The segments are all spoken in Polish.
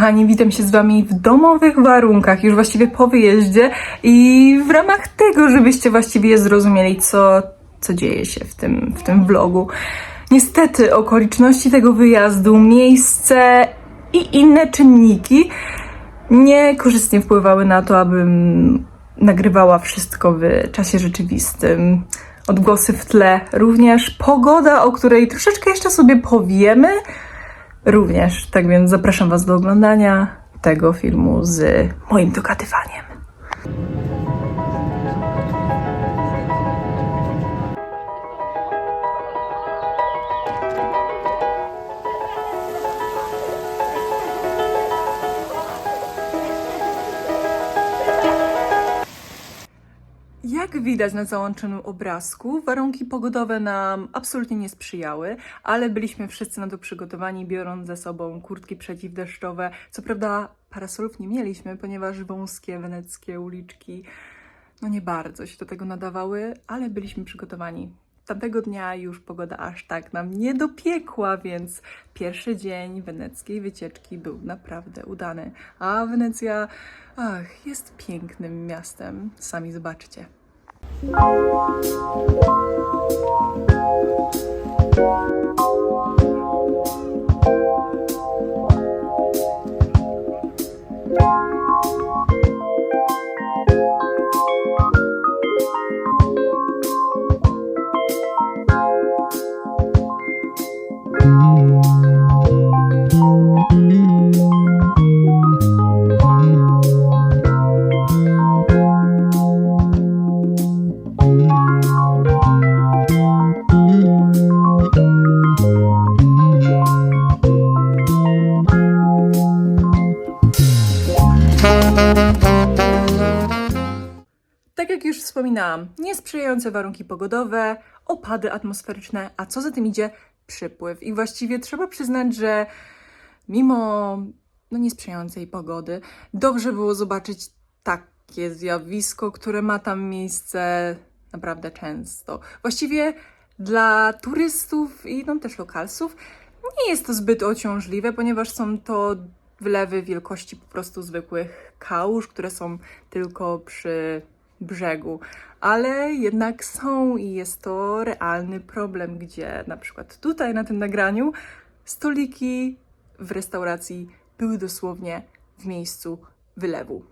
Kochani, witam się z Wami w domowych warunkach, już właściwie po wyjeździe i w ramach tego, żebyście właściwie zrozumieli, co, co dzieje się w tym, w tym vlogu. Niestety okoliczności tego wyjazdu, miejsce i inne czynniki niekorzystnie wpływały na to, abym nagrywała wszystko w czasie rzeczywistym. Odgłosy w tle, również pogoda, o której troszeczkę jeszcze sobie powiemy, również. Tak więc zapraszam Was do oglądania tego filmu z moim dogadywaniem. Jak widać na załączonym obrazku, warunki pogodowe nam absolutnie nie sprzyjały, ale byliśmy wszyscy na to przygotowani, biorąc ze sobą kurtki przeciwdeszczowe. Co prawda parasolów nie mieliśmy, ponieważ wąskie weneckie uliczki no nie bardzo się do tego nadawały, ale byliśmy przygotowani. Tamtego dnia już pogoda aż tak nam nie dopiekła, więc pierwszy dzień weneckiej wycieczki był naprawdę udany. A Wenecja, ach, jest pięknym miastem. Sami zobaczcie. Tak wspominałam, niesprzyjające warunki pogodowe, opady atmosferyczne, a co za tym idzie, przypływ. I właściwie trzeba przyznać, że mimo no, niesprzyjającej pogody, dobrze było zobaczyć takie zjawisko, które ma tam miejsce naprawdę często. Właściwie dla turystów i no, też lokalsów nie jest to zbyt ociążliwe, ponieważ są to wylewy wielkości po prostu zwykłych kałuż, które są tylko przy brzegu, ale jednak są i jest to realny problem, gdzie na przykład tutaj na tym nagraniu stoliki w restauracji były dosłownie w miejscu wylewu.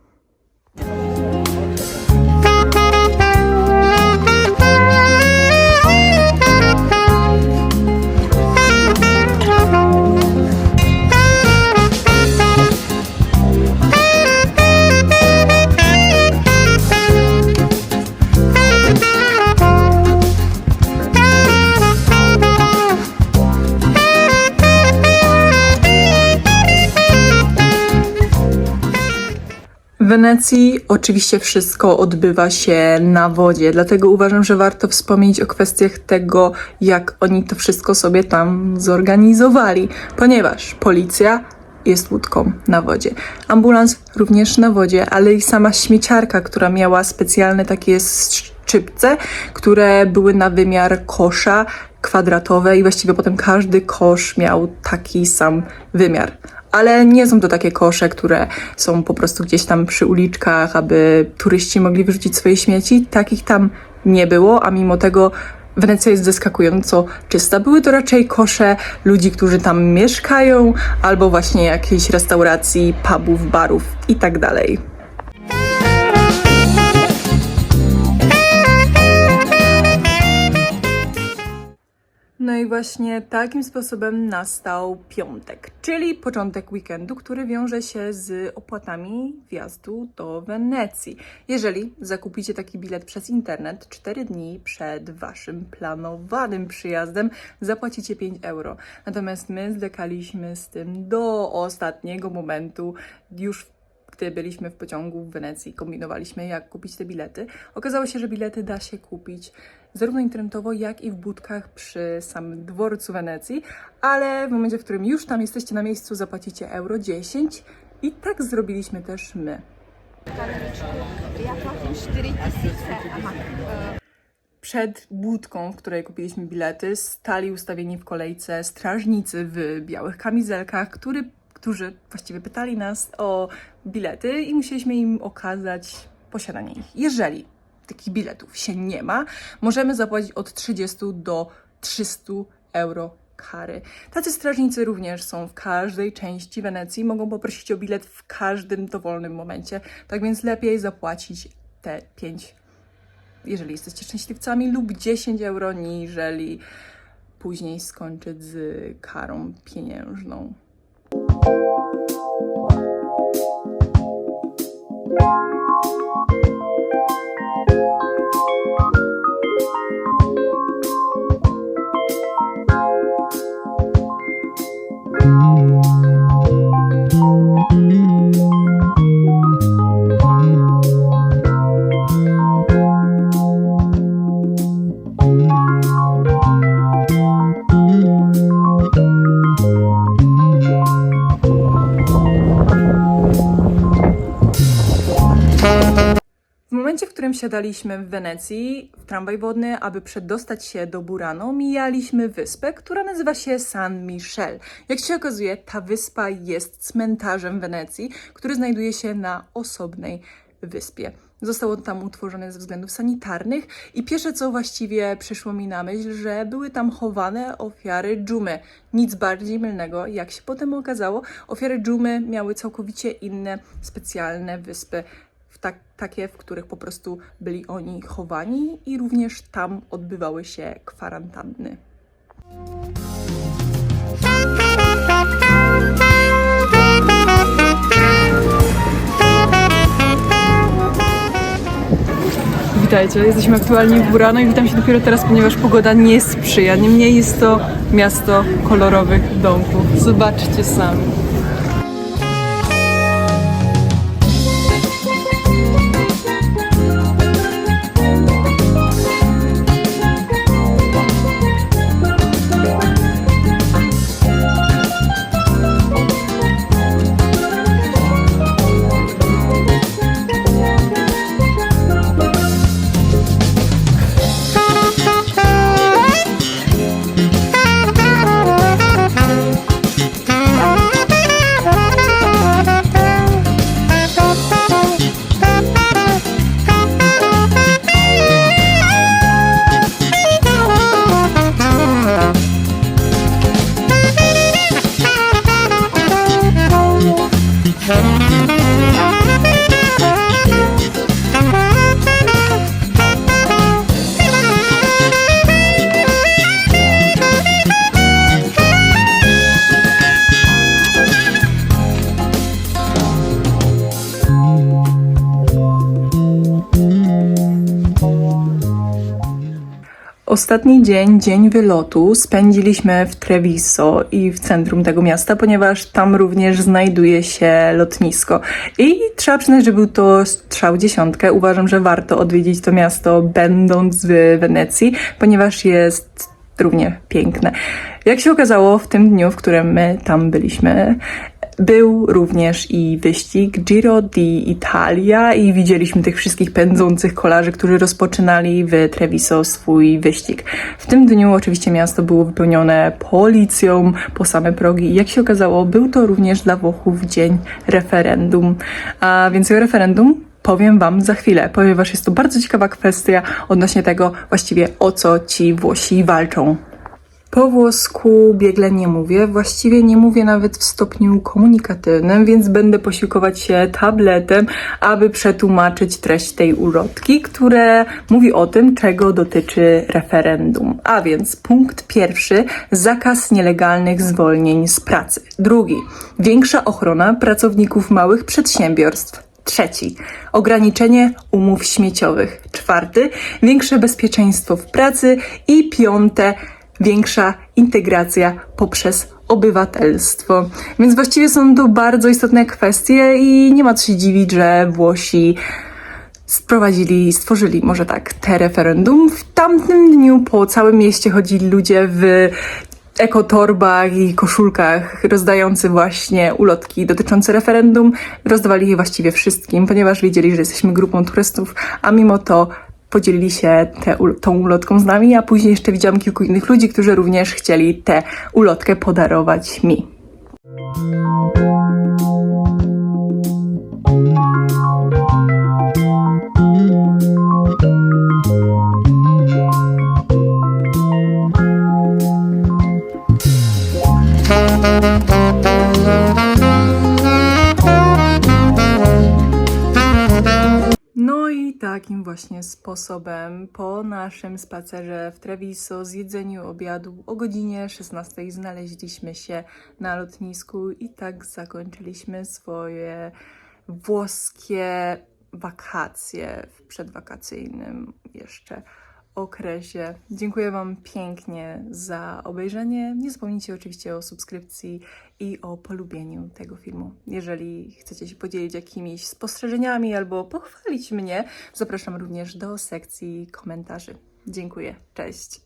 W Wenecji oczywiście wszystko odbywa się na wodzie, dlatego uważam, że warto wspomnieć o kwestiach tego, jak oni to wszystko sobie tam zorganizowali, ponieważ policja jest łódką na wodzie, ambulans również na wodzie, ale i sama śmieciarka, która miała specjalne takie szczypce, które były na wymiar kosza kwadratowe i właściwie potem każdy kosz miał taki sam wymiar ale nie są to takie kosze, które są po prostu gdzieś tam przy uliczkach, aby turyści mogli wyrzucić swoje śmieci. Takich tam nie było, a mimo tego Wenecja jest zaskakująco czysta. Były to raczej kosze ludzi, którzy tam mieszkają, albo właśnie jakiejś restauracji, pubów, barów i tak dalej. No i właśnie takim sposobem nastał piątek, czyli początek weekendu, który wiąże się z opłatami wjazdu do Wenecji. Jeżeli zakupicie taki bilet przez internet 4 dni przed waszym planowanym przyjazdem, zapłacicie 5 euro. Natomiast my zdekaliśmy z tym do ostatniego momentu, już gdy byliśmy w pociągu w Wenecji, kombinowaliśmy, jak kupić te bilety. Okazało się, że bilety da się kupić zarówno internetowo, jak i w budkach przy samym dworcu Wenecji, ale w momencie, w którym już tam jesteście na miejscu, zapłacicie euro 10 i tak zrobiliśmy też my. Ja platim 4000, ama Przed budką, w której kupiliśmy bilety, stali ustawieni w kolejce strażnicy w białych kamizelkach, który, którzy właściwie pytali nas o bilety i musieliśmy im okazać posiadanie ich. Jeżeli takich biletów się nie ma, możemy zapłacić od 30 do 300 euro kary. Tacy strażnicy również są w każdej części Wenecji, mogą poprosić o bilet w każdym dowolnym momencie, tak więc lepiej zapłacić te 5, jeżeli jesteście szczęśliwcami, lub 10 euro, niżeli później skończyć z karą pieniężną. Siadaliśmy w Wenecji w tramwaj wodny, aby przedostać się do Burano, mijaliśmy wyspę, która nazywa się San Michel. Jak się okazuje, ta wyspa jest cmentarzem Wenecji, który znajduje się na osobnej wyspie. Został on tam utworzony ze względów sanitarnych i pierwsze co właściwie przyszło mi na myśl, że były tam chowane ofiary dżumy. Nic bardziej mylnego, jak się potem okazało, ofiary dżumy miały całkowicie inne specjalne wyspy tak, takie, w których po prostu byli oni chowani i również tam odbywały się kwarantanny. Witajcie, jesteśmy aktualnie w Burano i witam się dopiero teraz, ponieważ pogoda nie sprzyja. Niemniej jest to miasto kolorowych domków. Zobaczcie sami. Ostatni dzień, dzień wylotu, spędziliśmy w Treviso i w centrum tego miasta, ponieważ tam również znajduje się lotnisko. I trzeba przyznać, że był to strzał dziesiątkę. Uważam, że warto odwiedzić to miasto, będąc w Wenecji, ponieważ jest równie piękne. Jak się okazało, w tym dniu, w którym my tam byliśmy, był również i wyścig Giro di Italia i widzieliśmy tych wszystkich pędzących kolarzy, którzy rozpoczynali w Treviso swój wyścig. W tym dniu oczywiście miasto było wypełnione policją po same progi i jak się okazało, był to również dla Włochów dzień referendum. A więcej o referendum powiem Wam za chwilę, ponieważ jest to bardzo ciekawa kwestia odnośnie tego właściwie o co ci Włosi walczą. Po włosku biegle nie mówię, właściwie nie mówię nawet w stopniu komunikatywnym, więc będę posiłkować się tabletem, aby przetłumaczyć treść tej ulotki, które mówi o tym, czego dotyczy referendum. A więc punkt pierwszy, zakaz nielegalnych zwolnień z pracy. Drugi, większa ochrona pracowników małych przedsiębiorstw. Trzeci, ograniczenie umów śmieciowych. Czwarty, większe bezpieczeństwo w pracy. I piąte, większa integracja poprzez obywatelstwo. Więc właściwie są to bardzo istotne kwestie i nie ma co się dziwić, że Włosi sprowadzili, stworzyli może tak te referendum. W tamtym dniu po całym mieście chodzili ludzie w ekotorbach i koszulkach rozdający właśnie ulotki dotyczące referendum. Rozdawali je właściwie wszystkim, ponieważ wiedzieli, że jesteśmy grupą turystów, a mimo to podzielili się te, tą ulotką z nami, a później jeszcze widziałam kilku innych ludzi, którzy również chcieli tę ulotkę podarować mi. Właśnie sposobem po naszym spacerze w Treviso, zjedzeniu obiadu o godzinie 16 znaleźliśmy się na lotnisku i tak zakończyliśmy swoje włoskie wakacje w przedwakacyjnym jeszcze okresie. Dziękuję Wam pięknie za obejrzenie. Nie zapomnijcie oczywiście o subskrypcji i o polubieniu tego filmu. Jeżeli chcecie się podzielić jakimiś spostrzeżeniami albo pochwalić mnie, zapraszam również do sekcji komentarzy. Dziękuję. Cześć.